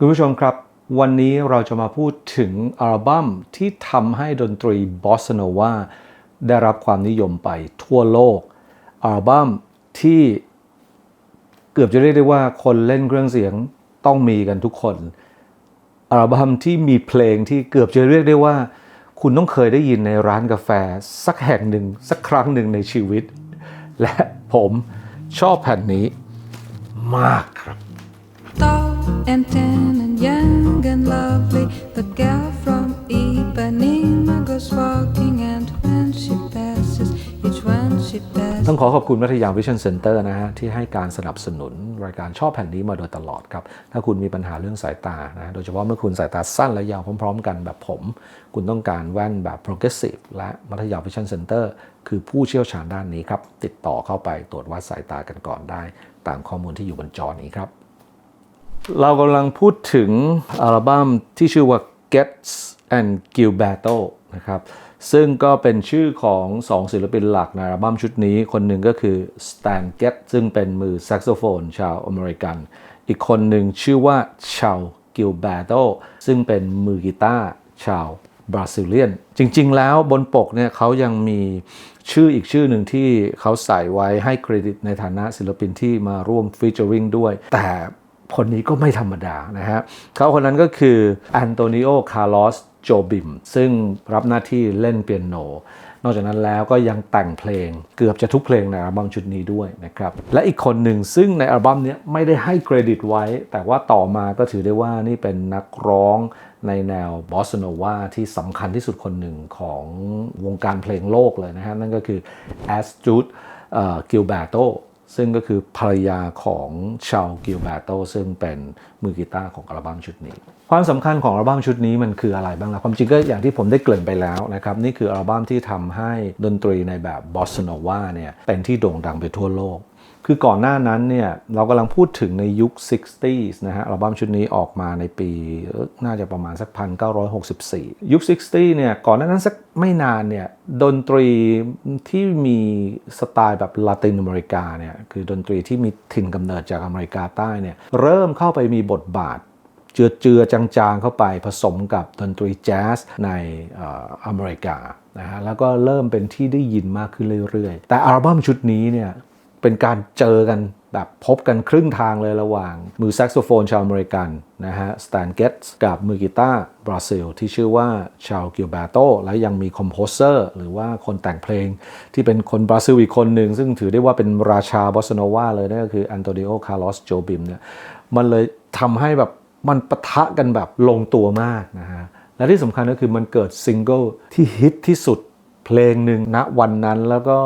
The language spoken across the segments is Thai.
คุณผู้ชมครับ วันนี้เราจะมาพูดถึงอัลบั้มที่ทำให้ดนตรีบอสโนวาได้รับความนิยมไปทั่วโลก อัลบั้มที่เกือบจะเรียกได้ว่าคนเล่นเครื่องเสียงต้องมีกันทุกคน อัลบั้มที่มีเพลงที่เกือบจะเรียกได้ว่า คุณต้องเคยได้ยินในร้านกาแฟ สักแห่งหนึ่งสักครั้งหนึ่งในชีวิต และผมชอบแผ่นนี้มากครับ and tan and young and lovely, the girl from Ipanema goes walking, and when she passes, each one she passes. ต้องขอขอบคุณมัธยามวิชั่นเซ็นเตอร์นะฮะ ที่ให้การสนับสนุนรายการชอบแผ่นนี้มาโดยตลอดครับ ถ้าคุณมีปัญหาเรื่องสายตานะ โดยเฉพาะเมื่อคุณสายตาสั้นและยาวพร้อม ๆ กันแบบผม คุณต้องการแว่นแบบ progressive และมัธยามวิชั่นเซ็นเตอร์คือผู้เชี่ยวชาญด้านนี้ครับ ติดต่อเข้าไปตรวจวัดสายตากันก่อนได้ ตามข้อมูลที่อยู่บนจอนี้ครับ เรากำลังพูดถึงอัลบั้มที่ชื่อว่า Gets and Gilberto นะครับซึ่งก็เป็นชื่อของสองศิลปินหลักในอัลบั้มชุดนี้ คนหนึ่งก็คือ Stan Getz ซึ่งเป็นมือแซกโซโฟนชาวอเมริกัน อีกคนหนึ่งชื่อว่าชาวกิลเบโตซึ่งเป็นมือกีตาร์ชาวบราซิเลียน จริง ๆ แล้วบนปกเนี่ยเขายังมีชื่ออีกชื่อหนึ่งที่เขาใส่ไว้ให้เครดิตในฐานะศิลปินที่มาร่วมฟีเจอริงด้วย แต่ คนนี้ก็ไม่ธรรมดานะฮะเขาคนนั้นก็คือแอนโตนิโอ คาร์ลอส โจบิม ซึ่งรับหน้าที่เล่นเปียโน นอกจากนั้นแล้วก็ยังแต่งเพลงเกือบจะทุกเพลงในอัลบั้มชุดนี้ด้วยนะครับ และอีกคนหนึ่งซึ่งในอัลบั้มนี้ไม่ได้ให้เครดิตไว้ แต่ว่าต่อมาก็ถือได้ว่านี่เป็นนักร้องในแนวบอสโนวาที่สำคัญที่สุดคนหนึ่งของวงการเพลงโลกเลยนะฮะ นั่นก็คือแอสจูดกิลเบโต ซึ่งก็คือภรรยาของชาวกิลเบโตซึ่งเป็นมือกีตาร์ของอัลบั้มชุดนี้ ความสำคัญของอัลบั้มชุดนี้มันคืออะไรบ้างล่ะความจริงก็อย่างที่ผมได้เกริ่นไปแล้วนะครับ นี่คืออัลบั้มที่ทำให้ดนตรีในแบบบอสโนวาเนี่ยเป็นที่โด่งดังไปทั่วโลก คือก่อนหน้านั้นเนี่ยเรากำลังพูดถึงในยุค 60s นะฮะอัลบั้มชุดนี้ออกมาในปีน่าจะประมาณสัก 1964 ยุค 60 เนี่ยก่อนหน้านั้นสักไม่นานเนี่ยดนตรีที่มีสไตล์แบบลาตินอเมริกาเนี่ยคือดนตรีที่มีถิ่นกำเนิดจากอเมริกาใต้เนี่ยเริ่มเข้าไปมีบทบาทเจือเจือจางๆเข้าไปผสมกับดนตรีแจ๊สในอเมริกานะฮะแล้วก็เริ่มเป็นที่ได้ยินมากขึ้นเรื่อยๆ แต่อัลบั้มชุดนี้เนี่ย เป็นการเจอกันแบบพบกันครึ่งทางเลยระหว่างมือแซกโซโฟนชาวอเมริกันนะฮะสแตนเกตส์กับมือกีตาร์บราซิล ที่ชื่อว่าชาวกิลเบโตและยังมีคอมโพเซอร์หรือว่าคนแต่งเพลง ที่เป็นคนบราซิลอีกคนหนึ่ง ซึ่งถือได้ว่าเป็นราชาบอสโนวาเลยนั่นก็คืออันโตนิโอคาร์ลอสโจบิมเนี่ยมันเลยทำให้แบบมันปะทะกันแบบลงตัวมากนะฮะและที่สำคัญก็คือมันเกิดซิงเกิลที่ฮิตที่สุดเพลงหนึ่งณวันนั้นแล้วก็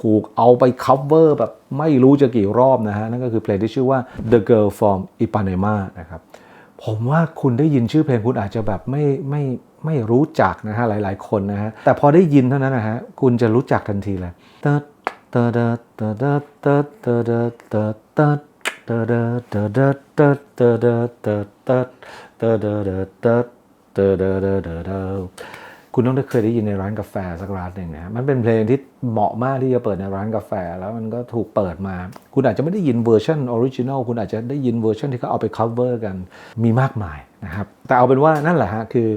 ถูกเอาไปคัฟเวอร์แบบไม่รู้จะกี่รอบนะฮะ นั่นก็คือเพลงที่ชื่อว่า The Girl from Ipanema นะครับ ผมว่าคุณได้ยินชื่อเพลงคุณอาจจะแบบไม่ไม่ไม่รู้จักนะฮะ หลาย ๆ คนนะฮะ แต่พอได้ยินเท่านั้นนะฮะ คุณจะรู้จักทันทีเลยเคุณต้องได้เคยได้ยินในร้านกาแฟสักร้านหนึ่งนะมันเป็นเพลงที่เหมาะมากที่จะเปิดในร้านกาแฟ แล้วมันก็ถูกเปิดมา คุณอาจจะไม่ได้ยินเวอร์ชันออริจินอลคุณอาจจะได้ยินเวอร์ชันที่เขาเอาไป cover กันมีมากมายนะครับแต่เอาเป็นว่านั่นแหละฮะคือ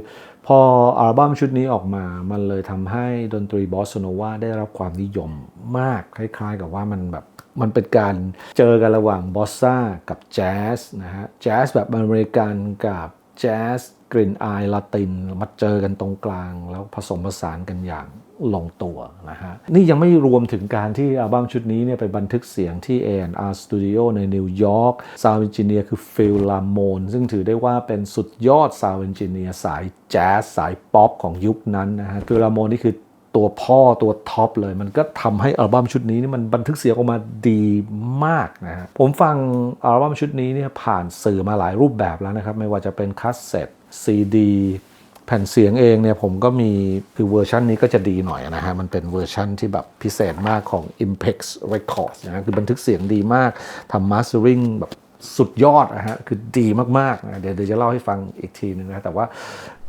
พออัลบั้มชุดนี้ออกมา มันเลยทำให้ดนตรีบอสโนวาได้รับความนิยมมากคล้าย ๆ กับว่ามันแบบมันเป็นการเจอกันระหว่างบอสซ่ากับแจ๊สนะฮะแจ๊สแบบอเมริกันกับแจ๊ส กลิ่นอายลาตินมาเจอกันตรงกลาง แล้วผสมผสานกันอย่างลงตัวนะฮะ นี่ยังไม่รวมถึงการที่อัลบั้มชุดนี้เนี่ยไปบันทึกเสียงที่ A&R Studio ในนิวยอร์กซาวด์เอนจิเนียร์คือฟิลลามอนซึ่งถือได้ว่าเป็นสุดยอดซาวด์เอนจิเนียร์สายแจ๊สสายป๊อปของยุคนั้นนะฮะคือลามอนนี่คือตัวพ่อตัวท็อปเลย มันก็ทำให้อัลบั้มชุดนี้นี่มันบันทึกเสียงออกมาดีมากนะฮะผมฟังอัลบั้มชุดนี้เนี่ยผ่านสื่อมาหลายรูปแบบแล้วนะครับ ไม่ว่าจะเป็นคัสเซ็ต ซีดีแผ่นเสียงเองเนี่ยผมก็มีคือเวอร์ชันนี้ก็จะดีหน่อยนะฮะ มันเป็นเวอร์ชันที่แบบพิเศษมากของ Impex Records นะฮะคือบันทึกเสียงดีมากทำ mastering แบบสุดยอดนะฮะ คือดีมากๆนะเดี๋ยวจะเล่าให้ฟังอีกทีนึงนะ แต่ว่า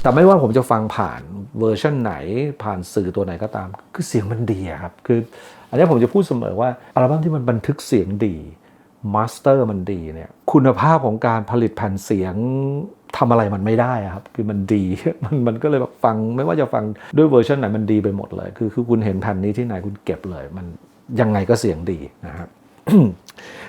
แต่ไม่ว่าผมจะฟังผ่านเวอร์ชันไหนผ่านสื่อตัวไหนก็ตาม คือเสียงมันดีครับ คืออันนี้ผมจะพูดเสมอว่าอัลบั้มที่มันบันทึกเสียงดีมาสเตอร์มันดีเนี่ยคุณภาพของการผลิตแผ่นเสียง ทำอะไรมันไม่ได้อะครับ คือมันดีมันมันก็เลยแบบฟังไม่ว่าจะฟังด้วยเวอร์ชันไหนมันดีไปหมดเลย คือคือคุณเห็นแผ่นนี้ที่ไหนคุณเก็บเลย มันยังไงก็เสียงดีนะครับ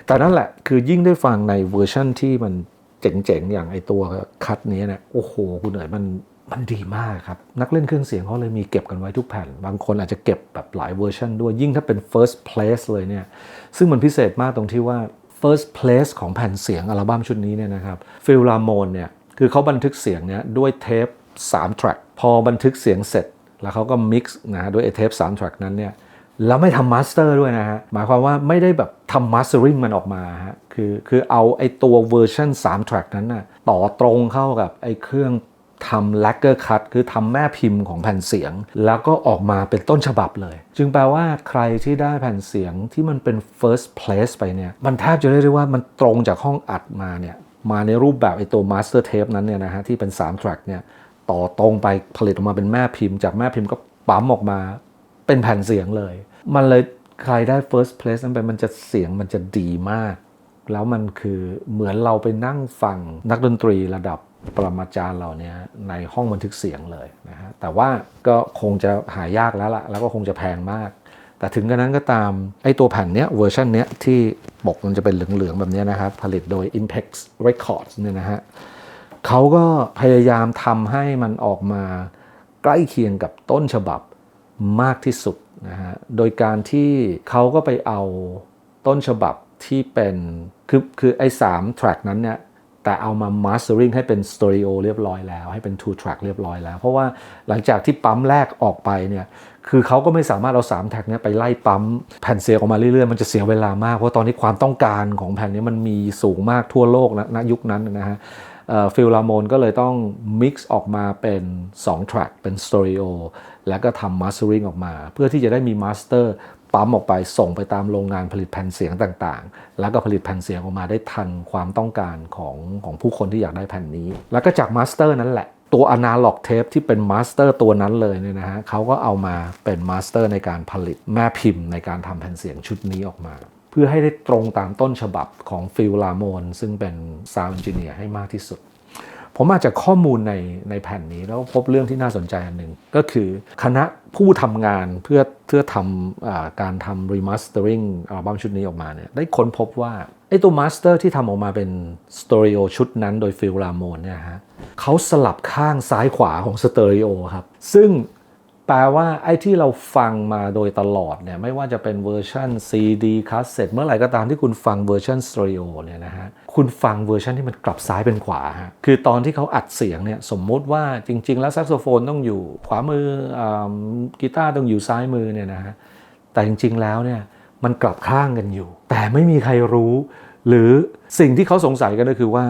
แต่นั่นแหละคือยิ่งได้ฟังในเวอร์ชันที่มันเจ๋งๆ อย่างไอตัวคัดนี้เนี่ยโอ้โห คุณเอ๋ยมันมันดีมากครับ นักเล่นเครื่องเสียงเขาเลยมีเก็บกันไว้ทุกแผ่น บางคนอาจจะเก็บแบบหลายเวอร์ชันด้วยยิ่งถ้าเป็น first place เลยเนี่ย ซึ่งมันพิเศษมากตรงที่ว่า first place ของแผ่นเสียงอัลบั้มชุดนี้เนี่ยนะครับฟิลลาโมนเนี่ย คือเขาบันทึกเสียงเนี่ยด้วยเทป3 track พอบันทึกเสียงเสร็จ แล้วเขาก็ mix นะฮะด้วยเทป3 track นั้นเนี่ยแล้วไม่ทำมาสเตอร์ด้วยนะฮะ หมายความว่าไม่ได้แบบทำมาสเตอริงมันออกมาฮะ คือคือเอาไอตัวเวอร์ชัน3 track นั้นน่ะต่อตรงเข้ากับไอเครื่องทำ lacquer cut คือทำแม่พิมพ์ของแผ่นเสียง แล้วก็ออกมาเป็นต้นฉบับเลย จึงแปลว่าใครที่ได้แผ่นเสียงที่มันเป็น first place ไปเนี่ย มันแทบจะเรียกได้ว่ามันตรงจากห้องอัดมาเนี่ย มาในรูปแบบไอตัว master tape นั้นเนี่ยนะฮะที่เป็น 3 track เนี่ยต่อตรงไปผลิตออกมาเป็นแม่พิมพ์ จากแม่พิมพ์ก็ปั๊มออกมาเป็นแผ่นเสียงเลย มันเลยใครได้ first place นั้นไปมันจะเสียงมันจะดีมาก แล้วมันคือเหมือนเราไปนั่งฟังนักดนตรีระดับปรมาจารย์เราเนี่ยในห้องบันทึกเสียงเลยนะฮะแต่ว่าก็คงจะหายากแล้วล่ะแล้วก็คงจะแพงมาก แต่ถึงกระนั้นก็ตามไอ้ตัวแผ่นเนี้ยเวอร์ชันเนี้ยที่ปกมันจะเป็นเหลือง ๆ แบบนี้นะครับผลิตโดย Impex Records เนี่ยนะฮะเขาก็พยายามทำให้มันออกมาใกล้เคียงกับต้นฉบับมากที่สุดนะฮะโดยการที่เขาก็ไปเอาต้นฉบับที่เป็นคือคือไอ้สามแทร็กนั้นเนี่ย แต่เอามา mastering ให้เป็นสตอริโอเรียบร้อยแล้ว ให้เป็น two track เรียบร้อยแล้ว เพราะว่าหลังจากที่ปั๊มแรกออกไปเนี่ยคือเขาก็ไม่สามารถเอา3แท็กเนี้ยไปไล่ปั๊มแผ่นเสียงออกมาเรื่อยๆ มันจะเสียเวลามาก เพราะตอนนี้ความต้องการของแผ่นนี้มันมีสูงมากทั่วโลกนะณยุคนั้นนะฮะฟิลลาโมนก็เลยต้อง mix ออกมาเป็น2 track เป็นสเตอริโอแล้วก็ทำ mastering ออกมา เพื่อที่จะได้มีมาสเตอร์ ปั๊มออกไปส่งไปตามโรงงานผลิตแผ่นเสียงต่างๆ แล้วก็ผลิตแผ่นเสียงออกมาได้ทันความต้องการของของผู้คนที่อยากได้แผ่นนี้ แล้วก็จากมาสเตอร์นั่นแหละ ตัวอนาล็อกเทปที่เป็นมาสเตอร์ตัวนั้นเลยเนี่ยนะฮะเขาก็เอามาเป็นมาสเตอร์ในการผลิตแม่พิมพ์ในการทำแผ่นเสียงชุดนี้ออกมา เพื่อให้ได้ตรงตามต้นฉบับของฟิลลาโมนซึ่งเป็นซาวด์เอนจิเนียร์ให้มากที่สุด ผมมาจากข้อมูลในในแผ่นนี้แล้วพบเรื่องที่น่าสนใจอันหนึ่งก็คือคณะผู้ทำงานเพื่อเพื่อทำอการทำรีมาสเตอริงอัลบั้มชุดนี้ออกมาเนี่ยได้ค้นพบว่าไอ้ตัวมาสเตอร์ที่ทำออกมาเป็นสเตอริโอชุดนั้นโดยฟิลลาโมนเนี่ยฮะเขาสลับข้างซ้ายขวาของสเตอริโอครับซึ่ง แปลว่าไอ้ที่เราฟังมาโดยตลอดเนี่ยไม่ว่าจะเป็นเวอร์ชัน CD คาสเซ็ตเมื่อไหร่ก็ตามที่คุณฟังเวอร์ชันสเตอริโอเนี่ยนะฮะคุณฟังเวอร์ชันที่มันกลับซ้ายเป็นขวาฮะคือตอนที่เขาอัดเสียงเนี่ยสมมุติว่าจริง ๆ แล้วแซกโซโฟนต้องอยู่ขวามืออกีตาร์ต้องอยู่ซ้ายมือเนี่ยนะฮะแต่จริง ๆ แล้วเนี่ยมันกลับข้างกันอยู่ แต่ไม่มีใครรู้ หรือสิ่งที่เขาสงสัยกันก็คือว่า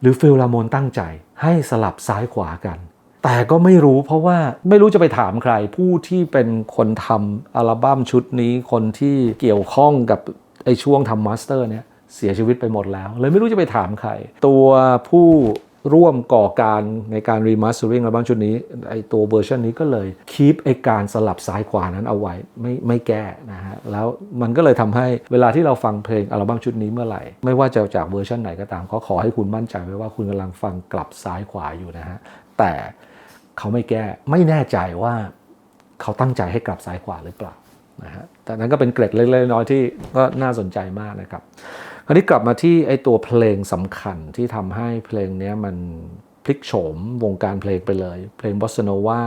หรือฟิลลาโมนตั้งใจให้สลับซ้ายขวากัน แต่ก็ไม่รู้เพราะว่าไม่รู้จะไปถามใคร ผู้ที่เป็นคนทำอัลบั้มชุดนี้คนที่เกี่ยวข้องกับไอ้ช่วงทำมาสเตอร์เนี่ยเสียชีวิตไปหมดแล้ว เลยไม่รู้จะไปถามใคร ตัวผู้ร่วมก่อการในการรีมาสเตอริงอัลบั้มชุดนี้ไอตัวเวอร์ชันนี้ก็เลยคีปไอการสลับซ้ายขวานั้นเอาไว้ไม่ไม่แก้นะฮะแล้วมันก็เลยทำให้เวลาที่เราฟังเพลงอัลบั้มชุดนี้เมื่อไหร่ ไม่ว่าจะจากเวอร์ชันไหนก็ตามเขาขอให้คุณมั่นใจไว้ว่าคุณกำลังฟังกลับซ้ายขวาอยู่นะฮะแต่ เขาไม่แก้ไม่แน่ใจว่าเขาตั้งใจให้กลับซ้ายขวาหรือเปล่านะฮะแต่นั้นก็เป็นเกร็ดเล็กๆน้อยที่ก็น่าสนใจมากนะครับ คราวนี้กลับมาที่ไอตัวเพลงสำคัญที่ทำให้เพลงนี้มันพลิกโฉมวงการเพลงไปเลย เพลงบอสโนวา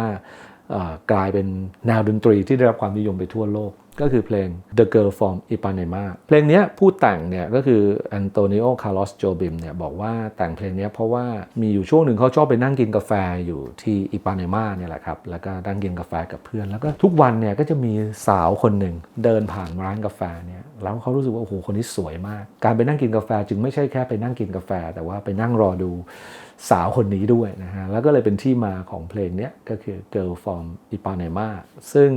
กลายเป็นแนวดนตรีที่ได้รับความนิยมไปทั่วโลก ก็คือเพลง The Girl from Ipanema เพลงนี้ผู้แต่งเนี่ยก็คือแอนโตนิโอ คาร์ลอส โจบิมเนี่ยบอกว่าแต่งเพลงนี้เพราะว่ามีอยู่ช่วงหนึ่งเขาชอบไปนั่งกินกาแฟอยู่ที่อิปาเนมาเนี่ยแหละครับ แล้วก็นั่งกินกาแฟกับเพื่อน แล้วก็ทุกวันเนี่ยก็จะมีสาวคนหนึ่งเดินผ่านร้านกาแฟเนี่ยแล้วเขารู้สึกว่าโอ้โหคนนี้สวยมาก การไปนั่งกินกาแฟจึงไม่ใช่แค่ไปนั่งกินกาแฟ แต่ว่าไปนั่งรอดูสาวคนนี้ด้วยนะฮะ แล้วก็เลยเป็นที่มาของเพลงนี้ก็คือ Girl from Ipanema ซึ่ง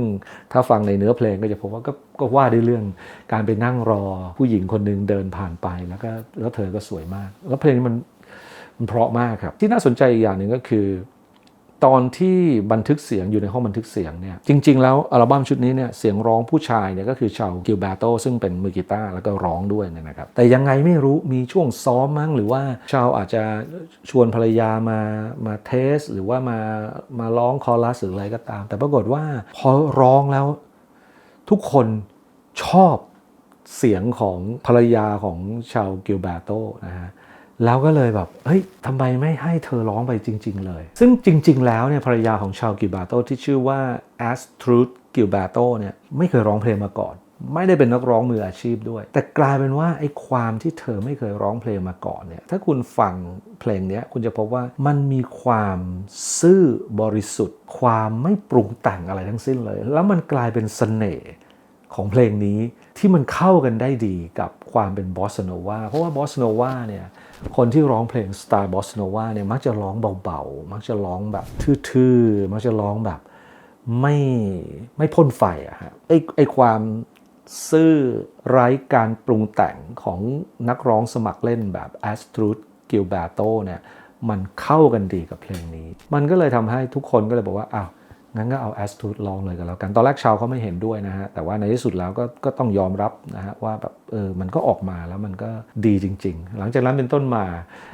ถ้าฟังในเนื้อเพลงก็จะพบว่าก็ก็ว่าด้วยเรื่องการไปนั่งรอผู้หญิงคนหนึ่งเดินผ่านไปแล้วก็แล้วเธอก็สวยมาก แล้วเพลงนี้มันมันเพราะมากครับ ที่น่าสนใจอีกอย่างหนึ่งก็คือ ตอนที่บันทึกเสียงอยู่ในห้องบันทึกเสียงเนี่ยจริง ๆ แล้วอัลบั้มชุดนี้เนี่ยเสียงร้องผู้ชายเนี่ยก็คือชาวกิลเบโตซึ่งเป็นมือกีตาร์แล้วก็ร้องด้วยนะครับ แต่ยังไงไม่รู้มีช่วงซ้อมมั้งหรือว่าชาวอาจจะชวนภรรยามามาเทส หรือว่ามามาร้องคอรัสหรืออะไรก็ตาม แต่ปรากฏว่าพอร้องแล้ว ทุกคนชอบเสียงของภรรยาของชาวกิลเบโตนะฮะแล้วก็เลยแบบ เฮ้ยทำไมไม่ให้เธอร้องไปจริง ๆ เลย ซึ่งจริง ๆ แล้วเนี่ยภรรยาของชาวกิลบาโตที่ชื่อว่าแอสทรูดกิลบาโตเนี่ยไม่เคยร้องเพลงมาก่อน ไม่ได้เป็นนักร้องมืออาชีพด้วย แต่กลายเป็นว่าไอ้ความที่เธอไม่เคยร้องเพลงมาก่อนเนี่ยถ้าคุณฟังเพลงนี้คุณจะพบว่ามันมีความซื่อบริสุทธิ์ ความไม่ปรุงแต่งอะไรทั้งสิ้นเลย แล้วมันกลายเป็นเสน่ห์ของเพลงนี้ที่มันเข้ากันได้ดีกับความเป็นบอสโนวาเพราะว่าบอสโนวาเนี่ยคนที่ร้องเพลงสไตล์บอสโนวาเนี่ยมักจะร้องเบาๆ มักจะร้องแบบทื่อๆ มักจะร้องแบบไม่ไม่พ่นไฟอะฮะไอไอความ ซื่อไร้การปรุงแต่งของนักร้องสมัครเล่นแบบแอสตรูดกิลเบโตเนี่ยมันเข้ากันดีกับเพลงนี้ มันก็เลยทำให้ทุกคนก็เลยบอกว่าอ้าว งั้นก็เอาแอสตูดลองเลยกันแล้วกัน ตอนแรกชาวเขาไม่เห็นด้วยนะฮะ แต่ว่าในที่สุดแล้วก็ก็ต้องยอมรับนะฮะว่าแบบเออมันก็ออกมาแล้วมันก็ดีจริง ๆ หลังจากนั้นเป็นต้นมา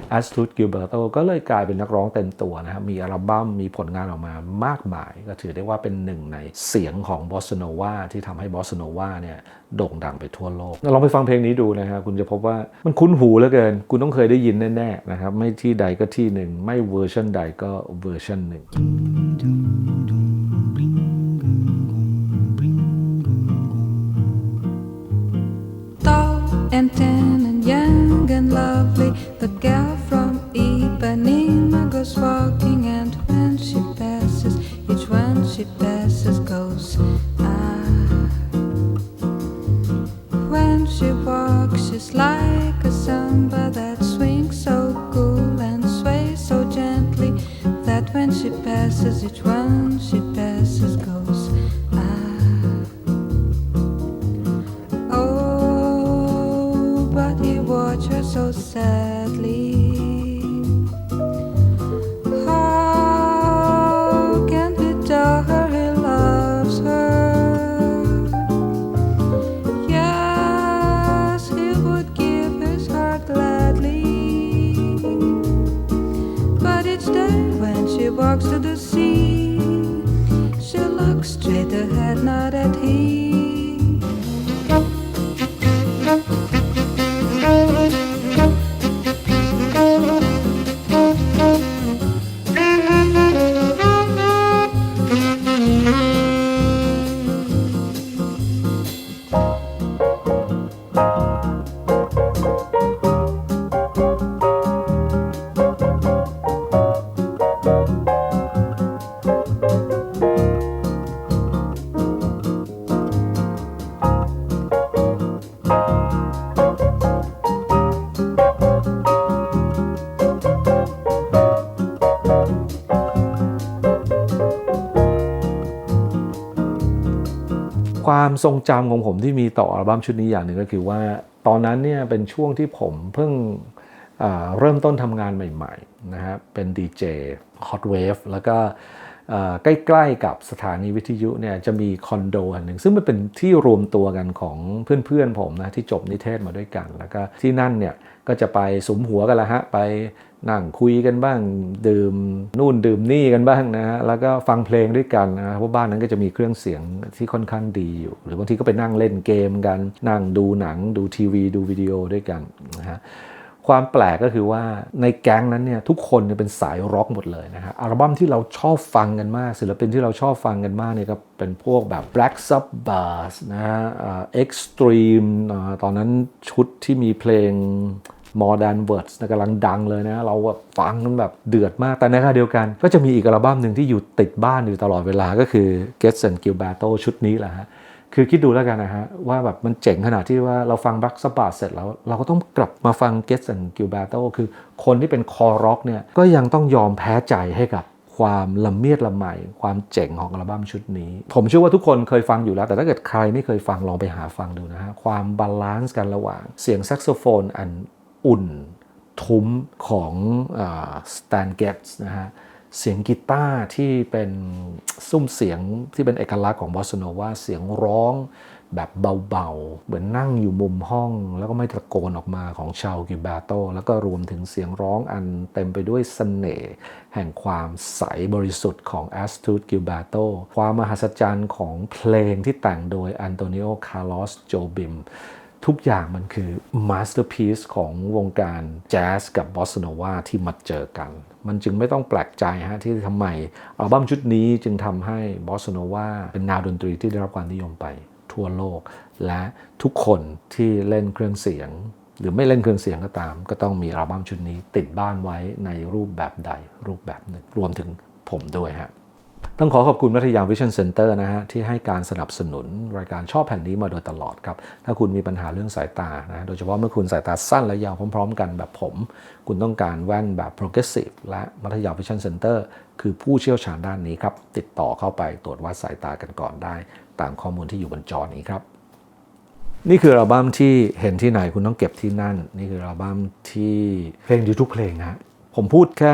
แอสตูดกิลเบอร์โตก็เลยกลายเป็นนักร้องเต็มตัวนะครับมีอัลบั้มมีผลงานออกมามากมาย ก็ถือได้ว่าเป็นหนึ่งในเสียงของบอสโนวาที่ทำให้บอสโนวาเนี่ยโด่งดังไปทั่วโลกลองไปฟังเพลงนี้ดูนะครับคุณจะพบว่ามันคุ้นหูเหลือเกิน คุณต้องเคยได้ยินแน่ๆนะครับไม่ที่ใดก็ที่หนึ่งไม่เวอร์ชันใดก็เวอร์ชันหนึ่ง the girl from Ipanema goes walking, and when she passes, each one she passes goes ah. When she walks, she's like a samba that swings so cool and sways so gently that when she passes, each one she passes goes ทรงจำของผมที่มีต่ออัลบั้มชุดนี้อย่างหนึ่งก็คือว่า ตอนนั้นเนี่ยเป็นช่วงที่ผมเพิ่งเริ่มต้นทำงานใหม่ๆนะฮะเป็นดีเจ Hot Wave แล้วก็ใกล้ๆกับสถานีวิทยุเนี่ยจะมีคอนโดอันหนึ่ง ซึ่งมันเป็นที่รวมตัวกันของเพื่อนๆผมนะที่จบนิเทศมาด้วยกัน แล้วก็ที่นั่นเนี่ยก็จะไปสมหัวกันละฮะไป นั่งคุยกันบ้าง ดื่มนู่นดื่มนี่กันบ้างนะฮะแล้วก็ฟังเพลงด้วยกันนะเพราะบ้านนั้นก็จะมีเครื่องเสียงที่ค่อนข้างดีอยู่ หรือบางทีก็ไปนั่งเล่นเกมกัน นั่งดูหนังดูทีวี ดูวิดีโอด้วยกันนะฮะความแปลกก็คือว่าในแก๊งนั้นเนี่ยทุกคนเนเป็นสายร็อกหมดเลยนะฮะอัลบั้มที่เราชอบฟังกันมาก ศิลปินที่เราชอบฟังกันมากเนี่ยก็เป็นพวกแบบ Black Sabbath นะฮะอ่า Extreme ตอนนั้นชุดที่มีเพลง Modern Words นะกำลังดังเลยนะ เราแบบฟังกันแบบเดือดมาก แต่ในขณะเดียวกัน ก็จะมีอีกอัลบั้มหนึ่งที่อยู่ติดบ้านอยู่ตลอดเวลาก็คือ Get and Gilberto ชุดนี้แหละฮะคือคิดดูแล้วกันนะฮะ ว่าแบบมันเจ๋งขนาดที่ว่าเราฟังบัคสปาเสร็จแล้ว เราก็ต้องกลับมาฟังเกส and กิลเบโตคือคนที่เป็นคอร็อกเนี่ย ก็ยังต้องยอมแพ้ใจให้กับความละเมียดละไมความเจ๋งของอัลบั้มชุดนี้ ผมเชื่อว่าทุกคนเคยฟังอยู่แล้ว แต่ถ้าเกิดใครไม่เคยฟังลองไปหาฟังดูนะฮะ ความบาลานซ์กันระหว่างเสียงแซกโซโฟนอัน อุ่นทุ้มของสแตนเกตส์นะฮะเสียงกีตาร์ที่เป็นซุ้มเสียงที่เป็นเอกลักษณ์ของบอสโนวาเสียงร้องแบบเบาๆ เหมือนนั่งอยู่มุมห้อง แล้วก็ไม่ตะโกนออกมาของชาวกิบาโต แล้วก็รวมถึงเสียงร้องอันเต็มไปด้วยเสน่ห์แห่งความใสบริสุทธิ์ของแอสตูดกิบาโต ความมหัศจรรย์ของเพลงที่แต่งโดยอันโตนิโอ คาร์ลอส โจบิม ทุกอย่างมันคือมาสเตอร์พีซของวงการแจ๊สกับบอสโนวาที่มาเจอกัน มันจึงไม่ต้องแปลกใจฮะที่ทำไมอัลบั้มชุดนี้จึงทำให้บอสโนวาเป็นแนวดนตรีที่ได้รับความนิยมไปทั่วโลก และทุกคนที่เล่นเครื่องเสียง หรือไม่เล่นเครื่องเสียงก็ตาม ก็ต้องมีอัลบั้มชุดนี้ติดบ้านไว้ในรูปแบบใดรูปแบบหนึ่งรวมถึงผมด้วยฮะ ต้องขอขอบคุณพัทยาวิชั่นเซ็นเตอร์นะฮะที่ให้การสนับสนุนรายการชอบแผ่นนี้มาโดยตลอดครับ ถ้าคุณมีปัญหาเรื่องสายตานะโดยเฉพาะเมื่อคุณสายตาสั้นและยาวพร้อม ๆ กันแบบผม คุณต้องการแว่นแบบ progressive และมัธยาวิชั่นเซ็นเตอร์คือผู้เชี่ยวชาญด้านนี้ครับ ติดต่อเข้าไปตรวจวัดสายตากันก่อนได้ ตามข้อมูลที่อยู่บนจอนี้ครับ นี่คืออัลบั้มที่เห็นที่ไหนคุณต้องเก็บที่นั่น นี่คืออัลบั้มที่เพลงดีทุกเพลงนะฮะ ผมพูดแค่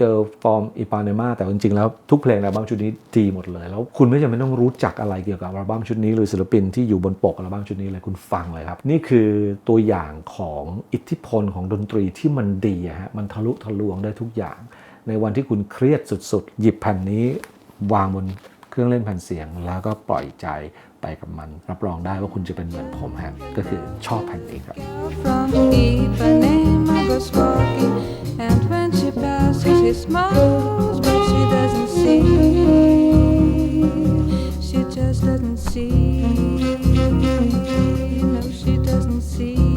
Girl from Ipanema แต่จริงๆ แล้วทุกเพลงในอัลบั้มชุดนี้ดีหมดเลย แล้วคุณไม่จำเป็นต้องรู้จักอะไรเกี่ยวกับอัลบั้มชุดนี้หรือศิลปินที่อยู่บนปกอัลบั้มชุดนี้เลยคุณฟังเลยครับ นี่คือตัวอย่างของอิทธิพลของดนตรีที่มันดีฮะมันทะลุทะลวงได้ทุกอย่าง ในวันที่คุณเครียดสุดๆ หยิบแผ่นนี้ วางบนเครื่องเล่นแผ่นเสียง แล้วก็ปล่อยใจไปกับมัน รับรองได้ว่าคุณจะเป็นเหมือนผมฮะก็คือชอบแผ่นนี้ครับ And when she passes, he smiles, but she doesn't see. She just doesn't see. No, she doesn't see.